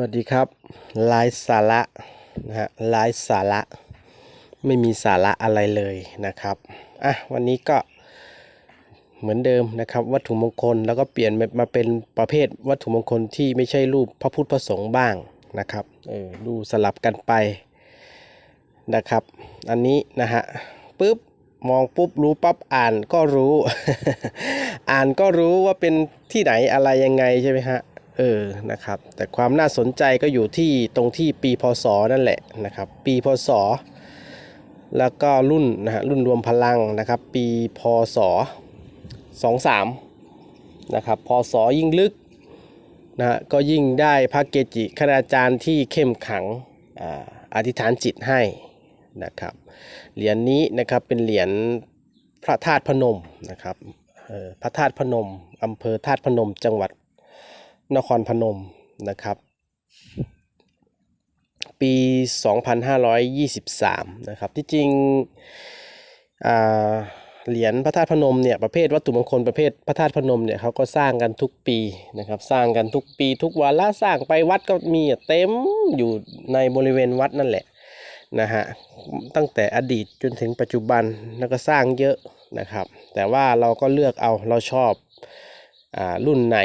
วัสดีครับลฟ์สาระนะฮะลฟ์สาระไม่มีสาระอะไรเลยนะครับอะวันนี้ก็เหมือนเดิมนะครับ วัตถุมงคลแล้วก็เปลี่ยนมาเป็นประเภทวัตถุมงคลที่ไม่ใช่รูปพระพุทธพระสงฆ์บ้างนะครับเออดูสลับกันไปนะครับ อันนี้นะฮะปุ๊บมองปุ๊บรู้ปั๊บอ่านก็รู้ อ่านก็รู้ว่าเป็นที่ไหนอะไรยังไงใช่ไหมฮะ เออนะครับแต่ความน่าสนใจก็อยู่ที่ตรงที่ปีพศนั่นแหละนะครับ ปีพศ แล้วก็รุ่นนะฮะรุ่นรวมพลังนะครับ ปีพศ 23นะครับพศยิ่งลึกนะฮะก็ยิ่งได้พระเกจิคณาจารย์ที่เข้มขังออธิษฐานจิตให้นะครับเหรียญนี้นะครับเป็นเหรียญพระธาตุพนมนะครับเออพระธาตุพนมอำเภอธาตุพนมจังหวัด นครพนมนะครับ ปี 2523 นะครับ ที่จริงเหรียญพระธาตุพนมเนี่ยประเภทวัตถุมงคลประเภทพระธาตุพนมเนี่ยเขาก็สร้างกันทุกปีนะครับสร้างกันทุกปี ทุกวาระสร้างไปวัดก็มีเต็มอยู่ในบริเวณวัดนั่นแหละนะฮะตั้งแต่อดีตจนถึงปัจจุบันแล้วก็สร้างเยอะนะครับ แต่ว่าเราก็เลือกเอาเราชอบ รุ่นไหน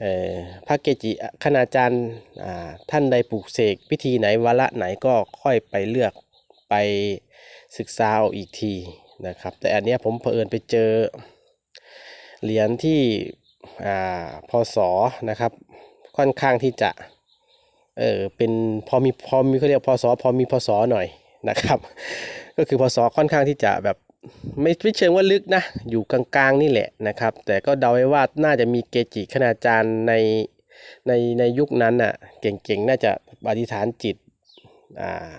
เอ่อพระเกจิคณาจารย์อ่าท่านใดปลูกเสกพิธีไหนวาระไหนก็ค่อยไปเลือกไปศึกษาเอาอีกทีนะครับ แต่อันนี้ผมเผอิญไปเจอเหรียญที่อ่าพศนะครับค่อนข้างที่จะเออเป็นพอมีพอมีเขาเรียกพศพอมีพศหน่อยนะครับ ก็คือพศค่อนข้างที่จะแบบ ไม่ไม่เชิงว่าลึกนะ อยู่กลางๆนี่แหละนะครับ แต่ก็เดาไว้ว่าน่าจะมีเกจิคณาจารย์ในในในยุคนั้นน่ะ เก่งๆ น่าจะอธิษฐานจิตอ่า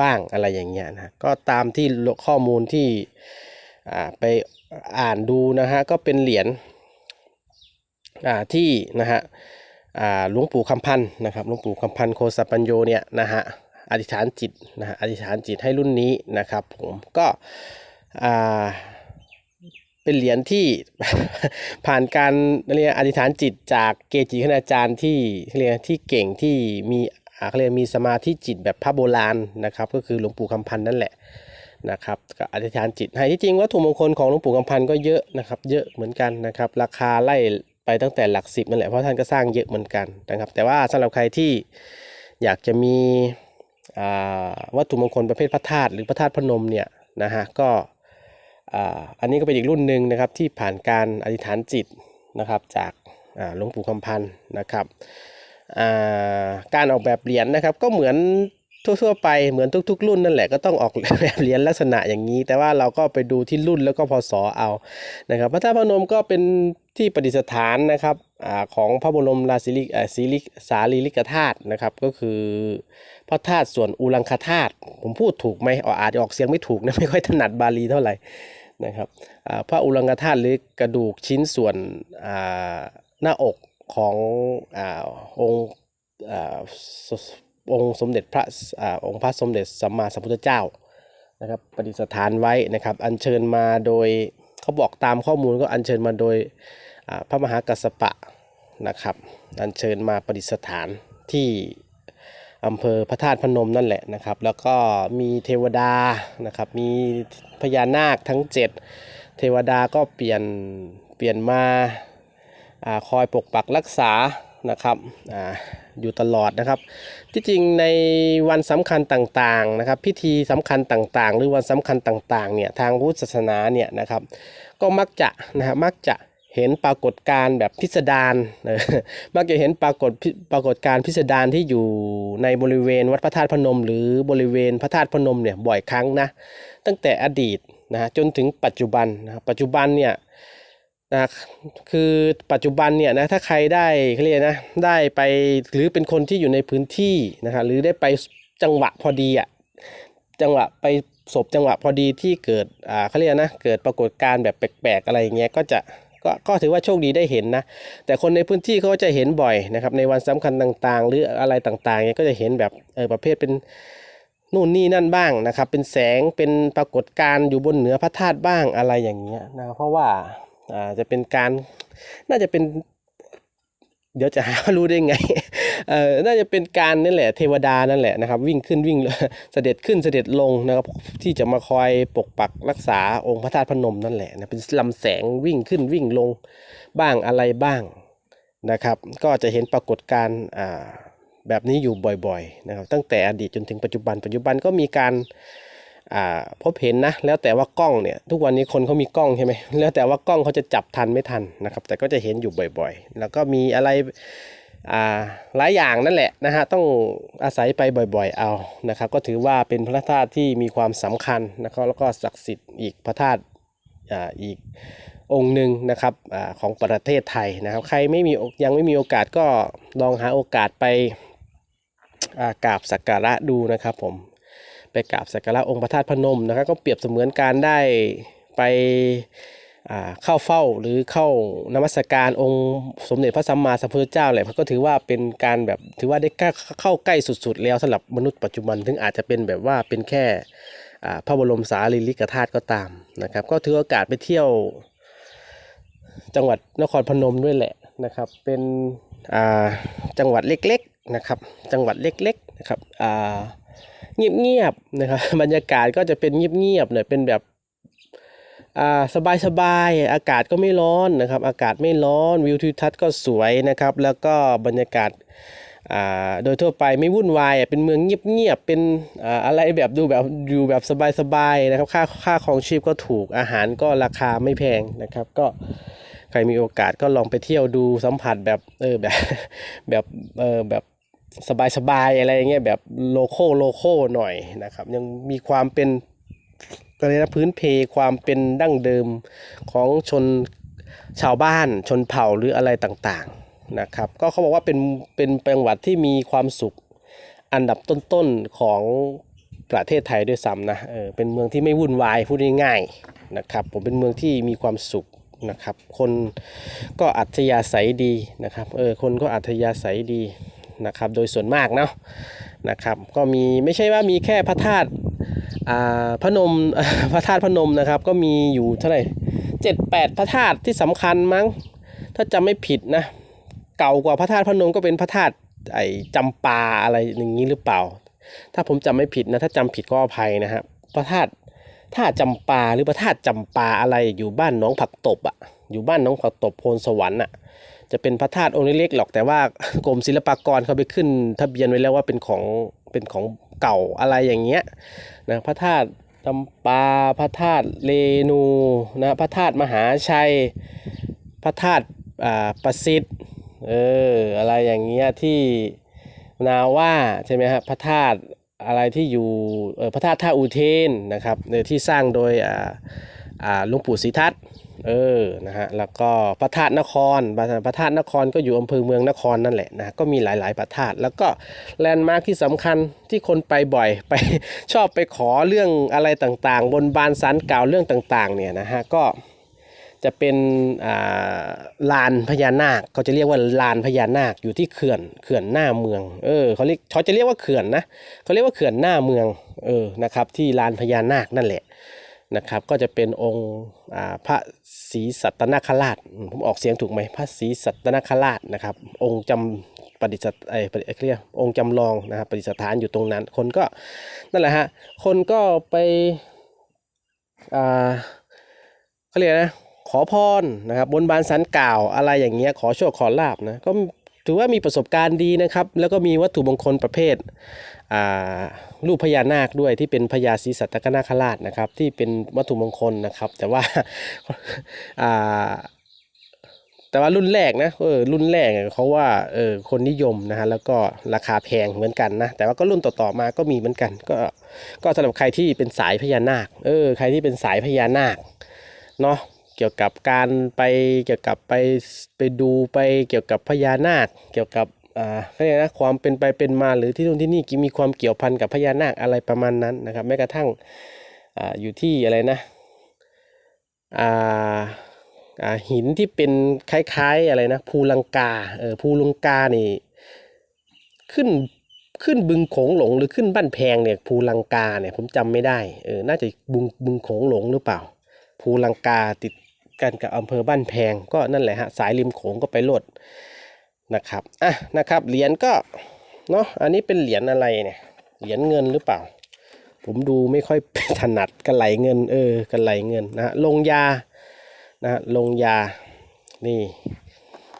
บ้างอะไรอย่างเงี้ยนะ ก็ตามที่ข้อมูลที่อ่าไปอ่านดูนะฮะ ก็เป็นเหรียญอ่าที่นะฮะอ่าหลวงปู่คำพันธ์นะครับ หลวงปู่คำพันธ์โคสปัญโยเนี่ยนะฮะ อธิษฐานจิตนะอธิษฐานจิตให้รุ่นนี้นะครับผมก็อ่าเป็นเหรียญที่ผ่านการเรียกอธิษฐานจิตจากเกจิคณาจารย์ที่เรียกที่เก่งที่มีอ่าเขาเรียกมีสมาธิจิตแบบพระโบราณนะครับ ก็คือหลวงปู่คำพันธ์นั่นแหละนะครับก็อธิษฐานจิตให้ที่จริงวัตถุมงคลของหลวงปู่คำพันธ์ก็เยอะนะครับ เยอะเหมือนกันนะครับ ราคาไล่ไปตั้งแต่หลักสิบนั่นแหละเพราะท่านก็สร้างเยอะเหมือนกันนะครับ แต่ว่าสำหรับใครที่อยากจะมี วัตถุมงคลประเภทพระธาตุหรือพระธาตุพนมเนี่ยนะฮะก็อันนี้ก็เป็นอีกรุ่นหนึ่งนะครับที่ผ่านการอธิษฐานจิตนะครับจากหลวงปู่คำพันธ์นะครับการออกแบบเหรียญนะครับก็เหมือนทั่วๆไปเหมือนทุก ๆ รุ่นนั่นแหละก็ต้องออกแบบเหรียญลักษณะอย่างนี้ แต่ว่าเราก็ไปดูที่รุ่นแล้วก็พศเอานะครับพระธาตุพนมก็เป็นที่ประดิษฐานนะครับอของพระบรมราชิลิอ่าศิริสารีริกธาตุนะครับก็คือ พระธาตุส่วนอุลังคธาตุผมพูดถูกไหมอออาจจะออกเสียงไม่ถูกนะไม่ค่อยถนัดบาลีเท่าไหร่นะครับพระอุลังคธาตุหรือกระดูกชิ้นส่วนหน้าอกของอองค์อ่าสองค์สมเด็จพระอองค์พระสมเด็จสัมมาสัมพุทธเจ้านะครับประดิษฐานไว้นะครับอัญเชิญมาโดยเขาบอกตามข้อมูลก็อัญเชิญมาโดยพระมหากัสสปะนะครับอัญเชิญมาประดิษฐานที่ อำเภอพระธาตุพนมนั่นแหละนะครับ แล้วก็มีเทวดานะครับ มีพญานาคทั้ง 7 เทวดาก็เปลี่ยนเปลี่ยนมาอคอยปกปักรักษานะครับออยู่ตลอดนะครับ ที่จริงในวันสำคัญต่างๆนะครับ พิธีสำคัญต่างๆ หรือวันสำคัญต่างๆเนี่ยทางพุทธศาสนาเนี่ยนะครับ ก็มักจะนะฮะมักจะ เห็นปรากฏการ์แบบพิสดารเออมักจะเห็นปรากฏปรากฏการ์พิสดารที่อยู่ในบริเวณวัดพระธาตุพนม หรือบริเวณพระธาตุพนมเนี่ยบ่อยครั้งนะตั้งแต่อดีตนะฮะจนถึงปัจจุบันนะปัจจุบันเนี่ยนะคือปัจจุบันเนี่ยนะถ้าใครได้เขาเรียกนะได้ไปหรือเป็นคนที่อยู่ในพื้นที่นะครับหรือได้ไปจังหวะพอดีอะจังหวะไปศพจังหวะพอดีที่เกิดอ่าเขาเรียกนะเกิดปรากฏการณ์แบบแปลกๆอะไรอย่างเงี้ยก็จะ ก็ก็ถือว่าโชคดีได้เห็นนะ แต่คนในพื้นที่เขาก็จะเห็นบ่อยนะครับ ในวันสำคัญต่างๆ หรืออะไรต่างๆเนี้ยก็จะเห็นแบบเออประเภทเป็นนู่นนี่นั่นบ้างนะครับ เป็นแสงเป็นปรากฏการณ์อยู่บนเหนือพระธาตุบ้างอะไรอย่างเงี้ยนะเพราะว่าอ่าจะเป็นการน่าจะเป็น เดี๋ยวจะหาว่ารู้ได้ไง เออน่าจะเป็นการนั่นแหละเทวดานั่นแหละนะครับ วิ่งขึ้นวิ่งเสด็จขึ้นเสด็จลงนะครับที่จะมาคอยปกปักรักษาองค์พระธาตุพนมนั่นแหละนะเป็นลำแสงวิ่งขึ้นวิ่งลงบ้างอะไรบ้างนะครับ ก็จะเห็นปรากฏการณ์อ่าแบบนี้อยู่บ่อยๆนะครับ ตั้งแต่อดีตจนถึงปัจจุบัน ปัจจุบันก็มีการพบเห็นนะแล้วแต่ว่ากล้องเนี่ยทุกวันนี้คนเขามีกล้องใช่ไหมแล้วแต่ว่ากล้องเขาจะจับทันไม่ทันนะครับ แต่ก็จะเห็นอยู่บ่อยๆ แล้วก็มีอะไร หลายอย่างนั่นแหละนะฮะต้องอาศัยไปบ่อยๆเอานะครับก็ถือว่าเป็นพระธาตุที่มีความสำคัญนะครับแล้วก็ศักดิ์สิทธิ์อีกพระธาตุอ,อีกองค์หนึ่งนะครับอของประเทศไทยนะครับ ใครไม่มียังไม่มีโอกาสก็ลองหาโอกาสไปกราบสักการะดูนะครับผมไปกราบสักการะองค์พระธาตุพนมนะครับก็เปรียบเสมือนการได้ไป เข้าเฝ้าหรือเข้านมัสการองค์สมเด็จพระสัมมาสัมพุทธเจ้าแหละก็ถือว่าเป็นการแบบถือว่าได้เข้าใกล้สุดๆ แล้วสำหรับมนุษย์ปัจจุบันถึงอาจจะเป็นแบบว่าเป็นแค่อ่าพระบรมสารีริกธาตุก็ตามนะครับ ก็ถือโอกาสไปเที่ยวจังหวัดนครพนมด้วยแหละนะครับ เป็นอ่าจังหวัดเล็กๆนะครับ จังหวัดเล็กๆนะครับอ่าเงียบๆนะครับบรรยากาศก็จะเป็นเงียบๆหน่อยเป็นแบบ สบายสบายๆอากาศก็ไม่ร้อนนะครับ อากาศไม่ร้อนวิวทิวทัศน์ก็สวยนะครับ แล้วก็บรรยากาศอ่าโดยทั่วไปไม่วุ่นวายเป็นเมืองเงียบๆเป็นอ่าอะไรแบบดูแบบอยู่แบบสบายๆนะครับค่าค่าของชีพก็ถูกอาหารก็ราคาไม่แพงนะครับ ก็ใครมีโอกาสก็ลองไปเที่ยวดูสัมผัสแบบเออแบบแบบเออแบบสบายๆอะไรเงี้ยแบบโลโก้โลโก้หน่อยนะครับ ยังมีความเป็น ก็เลยนะพื้นเพความเป็นดั้งเดิมของชนชาวบ้านชนเผ่าหรืออะไรต่างๆนะครับ ก็เขาบอกว่าเป็นเป็นจังหวัดที่มีความสุขอันดับต้นๆของประเทศไทยด้วยซ้ำนะเออเป็นเมืองที่ไม่วุ่นวายพูดง่ายๆนะครับผมเป็นเมืองที่มีความสุขนะครับ คนก็อัธยาศัยดีนะครับเออคนก็อัธยาศัยดี นะครับ โดยส่วนมากเนาะนะครับ ก็มีไม่ใช่ว่ามีแค่พระธาตุอ่าพระนมพระธาตุพระนมนะครับ ก็มีอยู่เท่าไหร่เจ็ดแปดพระธาตุที่สำคัญมั้ง ถ้าจำไม่ผิดนะ เก่ากว่าพระธาตุพระนมก็เป็นพระธาตุไอ้จำปาอะไรอย่างนี้หรือเปล่า ถ้าผมจำไม่ผิดนะถ้าจำผิดก็อภัยนะฮะพระธาตุท่าตุจำปาหรือพระธาตุจำปาอะไรอยู่บ้านน้องผักตบอะอยู่บ้านน้องผักตบโพนสวรรค์อะ จะเป็นพระธาตุองค์เล็กๆหรอกแต่ว่ากรมศิลปากรเขาไปขึ้น ทะเบียนไว้แล้วว่าเป็นของเป็นของเก่าอะไรอย่างเงี้ยนะพระธาตุจำปาพระธาตุเรนูนะพระธาตุมหาชัย พระธาตุอ่าประสิทธิ์เอออะไรอย่างเงี้ยที่นาว่าใช่ไหมครับพระธาตุอะไรที่อยู่เออพระธาตุท่าอุเทนนะครับเออที่สร้างโดยอ่าอ่าหลวงปู่ศรีทัตน์ เออนะฮะแล้วก็พระธาตุนครพระธาตุนครก็อยู่อำเภอเมืองนครนั่นแหละนะก็มีหลาย ๆ พระธาตุแล้วก็แลนด์มาร์คที่สำคัญที่คนไปบ่อยไปชอบไปขอเรื่องอะไรต่างๆ บนบานสารกล่าวเรื่องต่าง ๆ เนี่ยนะฮะก็จะเป็นลานพญานาคเขาจะเรียกว่าลานพญานาคอยู่ที่เขื่อนเขื่อนหน้าเมืองเออเขาเรียกเขาจะเรียกว่าเขื่อนนะเขาเรียกว่าเขื่อนหน้าเมืองเออนะครับที่ลานพญานาคนั่นแหละ นะครับก็จะเป็นองค์พระศรีสัตนคราชผมออกเสียงถูกไหมพระศรีสัตนคราชนะครับ องค์จำประดิษฐไอ้ยประดิเรียกองค์จำลองนะครับประดิษฐานอยู่ตรงนั้น คนก็นั่นแหละฮะคนก็ไปอ่าเขาเรียกนะขอพรนะครับบนบานสันกล่าวอะไรอย่างเงี้ยขอโชคขอลาบนะก็ ถือว่ามีประสบการณ์ดีนะครับ แล้วก็มีวัตถุมงคลประเภทรูปพญานาคด้วยที่เป็นพญาศรีสัตกนาคราชนะครับ ที่เป็นวัตถุมงคลนะครับ แต่ว่าาแต่ว่ารุ่นแรกนะเออรุ่นแรกเนี่ยเขาว่าเออคนนิยมนะฮะแล้วก็ราคาแพงเหมือนกันนะแต่ว่าก็รุ่นต่อๆมาก็มีเหมือนกัน ก็ก็สำหรับใครที่เป็นสายพญานาคเออใครที่เป็นสายพญานาคเนาะ เกี่ยวกับการไปเกี่ยวกับไปไปดูไปเกี่ยวกับพญานาค เกี่ยวกับอ่าเขาเรียกนะความเป็นไปเป็นมาหรือที่นู่นที่นี่มีความเกี่ยวพันกับพญานาคอะไรประมาณนั้นนะครับแม้กระทั่งอ่าอยู่ที่อะไรนะอ่าอ่าหินที่เป็นคล้ายๆอะไรนะภูลังกาเออภูลังกานี่ขึ้นขึ้นบึงโขงหลงหรือขึ้นบ้านแพงเนี่ยภูลังกาเนี่ยผมจำไม่ได้เออน่าจะบึงบึงโขงหลงหรือเปล่าภูลังกาติด กันกับอำเภอบ้านแพงก็นั่นแหละฮะสายริมโขงก็ไปโลดนะครับอะนะครับเหรียญก็เนาะอันนี้เป็นเหรียญอะไรเนี่ยเหรียญเงินหรือเปล่า ผมดูไม่ค่อยถนัดกระไหลเงินเออกระไหลเงินนะฮะลงยานะฮะลงยานี่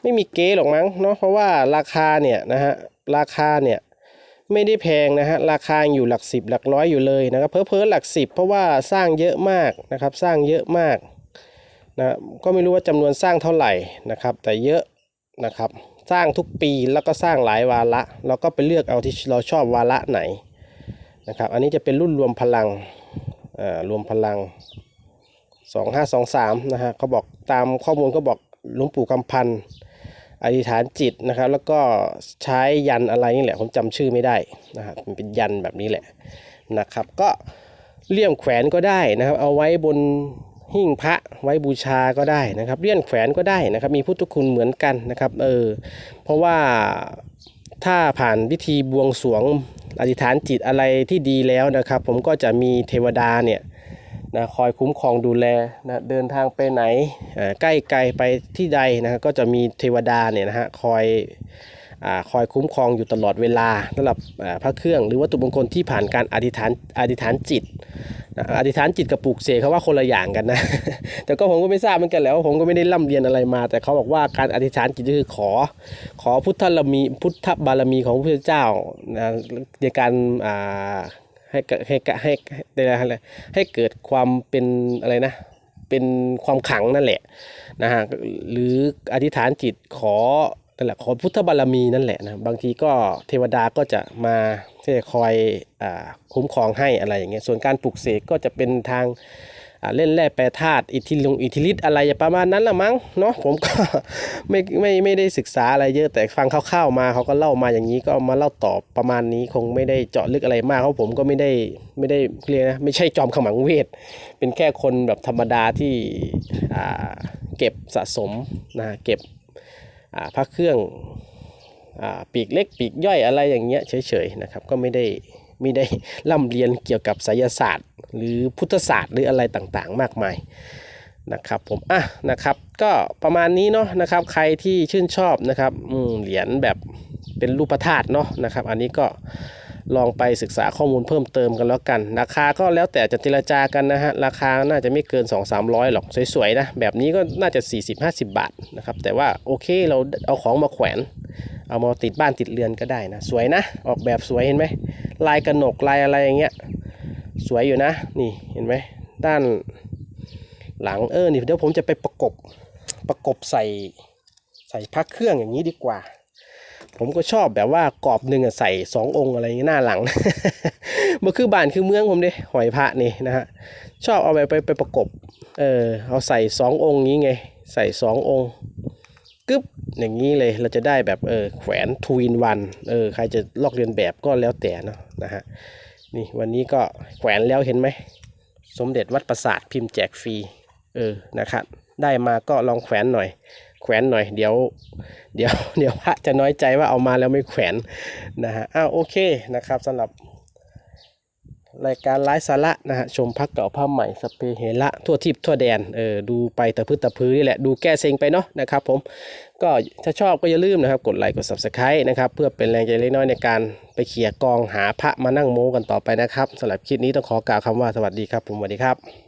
ไม่มีเก๊หรอกมั้งเนาะเพราะว่าราคาเนี่ยนะฮะราคาเนี่ยไม่ได้แพงนะฮะราคายังอยู่หลักสิบหลักร้อยอยู่เลยนะครับเพ้อๆหลักสิบเพราะว่าสร้างเยอะมากนะครับสร้างเยอะมาก นะก็ไม่รู้ว่าจำนวนสร้างเท่าไหร่นะครับ แต่เยอะนะครับ สร้างทุกปีแล้วก็สร้างหลายวาระเราก็ไปเลือกเอาที่เราชอบวาระไหนนะครับ อันนี้จะเป็นรุ่นรวมพลังอ่ารวมพลัง 2523นะฮะเขาบอกตามข้อมูลก็บอกหลวงปู่คำพันธ์อธิษฐานจิตนะครับ แล้วก็ใช้ยันอะไรนี่แหละผมจำชื่อไม่ได้นะครับมันเป็นยันแบบนี้แหละนะครับ ก็เลี่ยมแขวนก็ได้นะครับ เอาไว้บน หิ้งพระไว้บูชาก็ได้นะครับเลี่ยมแขวนก็ได้นะครับ มีพุทธคุณเหมือนกันนะครับเออเพราะว่าถ้าผ่านพิธีบวงสรวงอธิษฐานจิตอะไรที่ดีแล้วนะครับ ผมก็จะมีเทวดาเนี่ยนะคอยคุ้มครองดูแลนะเดินทางไปไหนใกล้ไกลไปที่ใดนะก็จะมีเทวดาเนี่ยนะฮะคอย คอยคุ้มครองอยู่ตลอดเวลาสำหรับพระเครื่อง หรือวัตถุมงคลที่ผ่านการอธิษฐานอธิษฐานจิตอธิษฐานจิตกับปลูกเสกเขาว่าคนละอย่างกันนะ แต่ก็ผมก็ไม่ทราบเหมือนกันแหล้วาผมก็ไม่ได้ร่ำเรียนอะไรมา แต่เขาบอกว่าการอธิษฐานจิตก็คือขอ ขอพุทธบารมีพุทธบารมีของพระเจ้านะในการให้ให้ให้ให้ให้เกิดความเป็นอะไรนะเป็นความขังนั่นแหละนะฮะหรืออธิษฐานจิตขอ นั่นแหละขอพุทธบารมีนั่นแหละนะบางทีก็เทวดาก็จะมาที่จะคอยอคุ้มครองให้อะไรอย่างเงี้ยส่วนการปลุกเสกก็จะเป็นทางเล่นแร่แปรธาตุอิทธิลงอิทธิฤทธิ์อะไรประมาณนั้นละมั้งเนาะผมก็ไม่ไม่ไม่ได้ศึกษาอะไรเยอะแต่ฟังคร่าวๆมาเขาก็เล่ามาอย่างนี้ก็มาเล่าตอบประมาณนี้คงไม่ได้เจาะลึกอะไรมากเพราะผมก็ไม่ได้ไม่ได้เรียกนะไม่ใช่จอมขมังเวท เป็นแค่คนแบบธรรมดาที่เก็บสะสมนะเก็บ พระเครื่องอปีกเล็กปีกย่อยอะไรอย่างเงี้ยเฉยๆนะครับก็ไม่ได้ไม่ได้ร่ำเรียนเกี่ยวกับไสยศาสตร์ หรือพุทธศาสตร์หรืออะไรต่างๆ มากมายนะครับผมอะนะครับก็ประมาณนี้เนาะนะครับใครที่ชื่นชอบนะครับเหรียญแบบเป็นรูปธาตุเนาะนะครับ อันนี้ก็ ลองไปศึกษาข้อมูลเพิ่มเติมกันแล้วกัน ราคาก็แล้วแต่จะเจรจากันนะฮะ ราคาน่าจะไม่เกิน 2 3 0 0 หรอกสวยๆนะ แบบนี้ก็น่าจะ 40-50 บาทนะครับ แต่ว่าโอเคเราเอาของมาแขวน เอามาติดบ้านติดเรือนก็ได้นะ สวยนะ ออกแบบสวยเห็นไหมลายกระหนกลายอะไรอย่างเงี้ยสวยอยู่นะ นี่เห็นไหมด้านหลังเออนี่เดี๋ยวผมจะไปประกบประกบใส่ใส่พักเครื่องอย่างนี้ดีกว่า ผมก็ชอบแบบว่ากรอบหนึ่งใส่สององค์อะไรอย่างนี้หน้าหลังมันคือบ้านคือเมืองผมเด้หอยพระนี่นะฮะชอบเอาไปไปไปประกบเออเอาใส่สององค์นี้ไง ใส่สององค์กึ๊บอย่างนี้เลยเราจะได้แบบเออแขวนทูอินวันเออใครจะลอกเลียนแบบก็แล้วแต่เนาะนะฮะนี่วันนี้ก็แขวนแล้วเห็นไหม สมเด็จวัดประสาทพิมพ์แจกฟรีเออนะครับได้มาก็ลองแขวนหน่อย แขวนหน่อยเดี๋ยวเดี๋ยวเดี๋ยวพระจะน้อยใจว่าเอามาแล้วไม่แขวนนะฮะอ้าวโอเคนะครับสำหรับรายการไลฟ์สาระนะฮะชมพักเก่าผ้าใหม่สเปเฮระทั่วทิพย์ทั่วแดนเออดูไปตะพื้ตะพื้นี่แหละดูแก้เซ็งไปเนาะนะครับผมก็ถ้าชอบก็อย่าลืมนะครับ กดไลค์กด subscribe นะครับ เพื่อเป็นแรงใจเล็กน้อยในการไปเขี่ยกองหาพระมานั่งโม้กันต่อไปนะครับสำหรับคลิปนี้ต้องขอกล่าวคำว่าสวัสดีครับผมสวัสดีครับ